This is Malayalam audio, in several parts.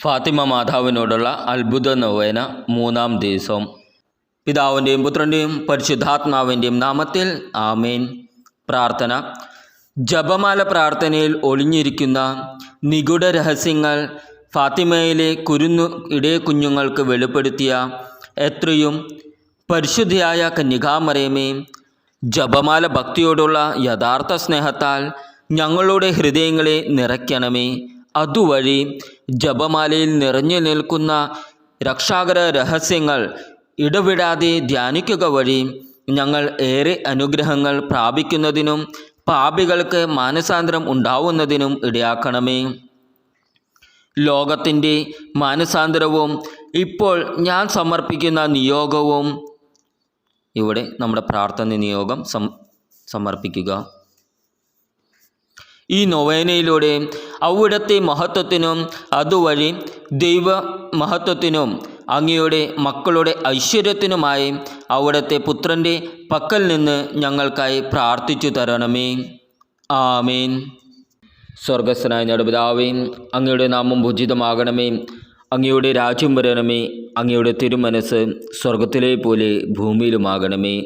ഫാത്തിമ മാതാവിനോടുള്ള അത്ഭുത നൊവേന മൂന്നാം ദിവസം. പിതാവിന്റെയും പുത്രന്റെയും പരിശുദ്ധാത്മാവിന്റെയും നാമത്തിൽ ആമേൻ. പ്രാർത്ഥന. ജപമാല പ്രാർത്ഥനയിൽ ഒളിഞ്ഞിരിക്കുന്ന നിഗൂഢ രഹസ്യങ്ങൾ ഫാത്തിമയിലെ കുരുന്നു ഇടയ കുഞ്ഞുങ്ങൾക്ക് വെളിപ്പെടുത്തിയ എത്രയും പരിശുദ്ധിയായ കന്യകാമറിയമേ ജപമാല ഭക്തിയോടുള്ള യഥാർത്ഥ സ്നേഹത്താൽ ഞങ്ങളുടെ ഹൃദയങ്ങളെ നിറയ്ക്കണമേ. അതുവഴി ജപമാലയിൽ നിറഞ്ഞു നിൽക്കുന്ന രക്ഷാകര രഹസ്യങ്ങൾ ഇടവിടാതെ ധ്യാനിക്കുക വഴി ഞങ്ങൾ ഏറെ അനുഗ്രഹങ്ങൾ പ്രാപിക്കുന്നതിനും പാപികൾക്ക് മാനസാന്തരം ഉണ്ടാവുന്നതിനും ഇടയാക്കണമേ. ലോകത്തിന്റെ മാനസാന്തരവും ഇപ്പോൾ ഞാൻ സമർപ്പിക്കുന്ന നിയോഗവും ഇവിടെ നമ്മുടെ പ്രാർത്ഥന നിയോഗം സമർപ്പിക്കുക. ഈ നൊവേനയിലൂടെ അവിടുത്തെ മഹത്വത്തിനും അതുവഴി ദൈവ മഹത്വത്തിനും അങ്ങയുടെ മക്കളുടെ ഐശ്വര്യത്തിനുമായി അവിടുത്തെ പുത്രന്റെ പക്കൽ നിന്ന് ഞങ്ങൾക്കായി പ്രാർത്ഥിച്ചു തരണമേ. ആമേൻ. സ്വർഗസ്വനായ നടുപിതാവേ അങ്ങയുടെ നാമം ഭുജിതമാകണമേ അങ്ങയുടെ രാജ്യം വരണമേ. അങ്ങയുടെ തിരുമനസ് സ്വർഗത്തിലെ പോലെ ഭൂമിയിലുമാകണമേ.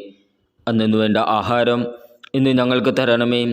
അന്നു വേണ്ട ആഹാരം ഇന്ന് ഞങ്ങൾക്ക് തരണമേ.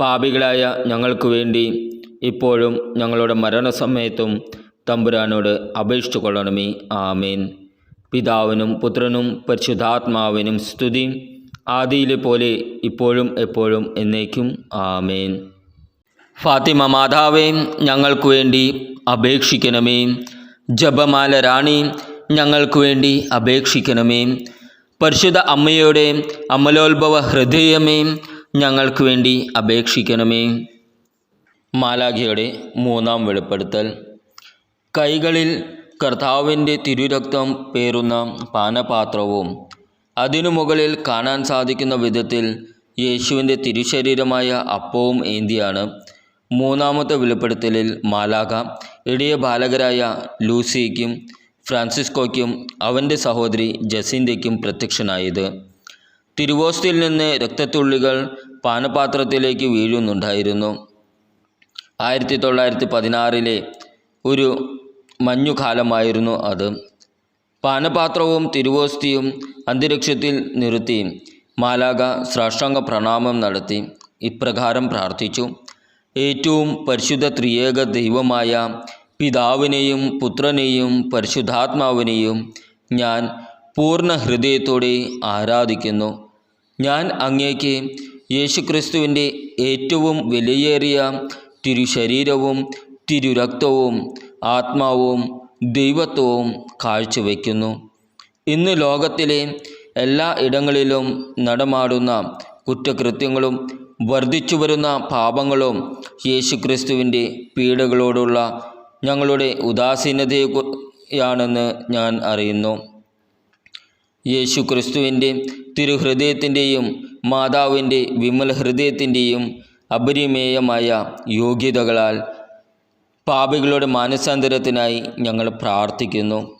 പാപികളായ ഞങ്ങൾക്ക് വേണ്ടി ഇപ്പോഴും ഞങ്ങളുടെ മരണസമയത്തും തമ്പുരാനോട് അപേക്ഷിച്ചു കൊള്ളണമേ. ആമേൻ. പിതാവിനും പുത്രനും പരിശുദ്ധാത്മാവിനും സ്തുതി. ആദിയിലെ പോലെ ഇപ്പോഴും എപ്പോഴും എന്നേക്കും. ആമേൻ. ഫാത്തിമ മാതാവേ ഞങ്ങൾക്ക് വേണ്ടി അപേക്ഷിക്കണമേ. ജപമാല റാണി ഞങ്ങൾക്ക് വേണ്ടി അപേക്ഷിക്കണമേ. പരിശുദ്ധ അമ്മയുടെ അമലോത്ഭവ ഹൃദയമേ ഞങ്ങൾക്ക് വേണ്ടി അപേക്ഷിക്കണമേ. മാലാഖയുടെ മൂന്നാം വെളിപ്പെടുത്തൽ. കൈകളിൽ കർത്താവിന്റെ തിരുരക്തം പേറുന്ന പാനപാത്രവും അതിനു മുകളിൽ കാണാൻ സാധിക്കുന്ന വിധത്തിൽ യേശുവിന്റെ തിരുശരീരമായ അപ്പവും ഏന്തിയാണ്. മൂന്നാമത്തെ വെളിപ്പെടുത്തലിൽ മാലാഖ ഇടിയ ബാലകരായ ലൂസിക്കും ഫ്രാൻസിസ്കോയ്ക്കും അവന്റെ സഹോദരി ജസിന്തയ്ക്കും പ്രത്യക്ഷനായത്. തിരുവോസ്തിയിൽ നിന്ന് രക്തത്തുള്ളികൾ പാനപാത്രത്തിലേക്ക് വീഴുന്നുണ്ടായിരുന്നു. ആയിരത്തി തൊള്ളായിരത്തി പതിനാറിലെ ഒരു മഞ്ഞുകാലമായിരുന്നു അത്. പാനപാത്രവും തിരുവോസ്തിയും അന്തരീക്ഷത്തിൽ നിർത്തി. മാലാക സാഷ്ടാംഗ പ്രണാമം നടത്തി. ഇപ്രകാരം പ്രാർത്ഥിച്ചു. ഏറ്റവും പരിശുദ്ധ ത്രിയേക ദൈവമായ പിതാവിനെയും പുത്രനെയും പരിശുദ്ധാത്മാവിനെയും ഞാൻ പൂർണ ഹൃദയത്തോടെ ആരാധിക്കുന്നു. ഞാൻ അങ്ങേക്ക് യേശുക്രിസ്തുവിന്റെ ഏറ്റവും വിലയേറിയ തിരുശരീരവും തിരുരക്തവും ആത്മാവും ദൈവത്വവും കാഴ്ചവെക്കുന്നു ഇന്ന് ലോകത്തിലെ എല്ലാ ഇടങ്ങളിലും നടമാടുന്ന കുറ്റകൃത്യങ്ങളും വർദ്ധിച്ചു വരുന്ന പാപങ്ങളും യേശുക്രിസ്തുവിന്റെ പീഡകളോടുള്ള ഞങ്ങളുടെ ഉദാസീനതയാണെന്ന് ഞാൻ അറിയുന്നു. യേശുക്രിസ്തുവിന്റെ തിരുഹൃദയത്തിന്റെയും മാതാവിന്റെ വിമല ഹൃദയത്തിന്റെയും അപരിമേയമായ യോഗ്യതകളാൽ പാപികളുടെ മാനസാന്തരത്തിനായി ഞങ്ങൾ പ്രാർത്ഥിക്കുന്നു.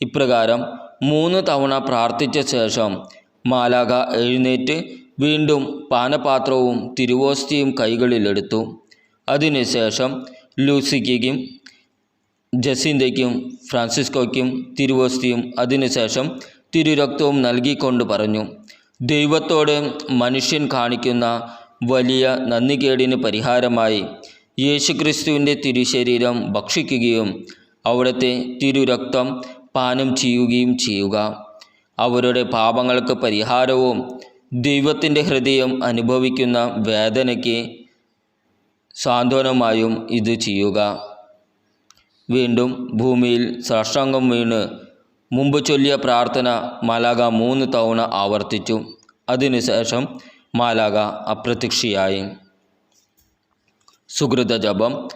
ഇപ്രകാരം മൂന്ന് തവണ പ്രാർത്ഥിച്ച ശേഷം മാലാക എഴുന്നേറ്റ് വീണ്ടും പാനപാത്രവും തിരുവോസ്തിയും കൈകളിലെടുത്തു അതിനുശേഷം ലൂസിക്കും ജസിന്തയ്ക്കും ഫ്രാൻസിസ്കോയ്ക്കും തിരുവോസ്തിയും അതിനുശേഷം തിരുരക്തവും നൽകിക്കൊണ്ട് പറഞ്ഞു. ദൈവത്തോട് മനുഷ്യൻ കാണിക്കുന്ന വലിയ നന്ദികേടിന് പരിഹാരമായി യേശുക്രിസ്തുവിന്റെ തിരുശരീരം ഭക്ഷിക്കുകയും അവിടുത്തെ തിരുരക്തം പാനം ചെയ്യുകയും ചെയ്യുക. അവരുടെ പാപങ്ങൾക്ക് പരിഹാരവും ദൈവത്തിന്റെ ഹൃദയം അനുഭവിക്കുന്ന വേദനയ്ക്ക് സാന്ത്വനമായും ഇത് ചെയ്യുക. വീണ്ടും ഭൂമിയിൽ സാഷ്ടാംഗം വീണ് മുമ്പ് ചൊല്ലിയ പ്രാർത്ഥന മാലാക മൂന്ന് തവണ ആവർത്തിച്ചു. അതിനുശേഷം മാലാക അപ്രത്യക്ഷയായി. സുഹൃത ജപം.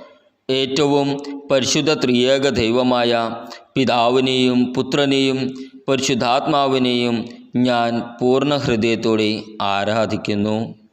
ഏറ്റവും പരിശുദ്ധ ത്രിയേക ദൈവമായ പിതാവിനെയും പുത്രനെയും പരിശുദ്ധാത്മാവിനെയും ഞാൻ പൂർണ ഹൃദയത്തോടെ ആരാധിക്കുന്നു.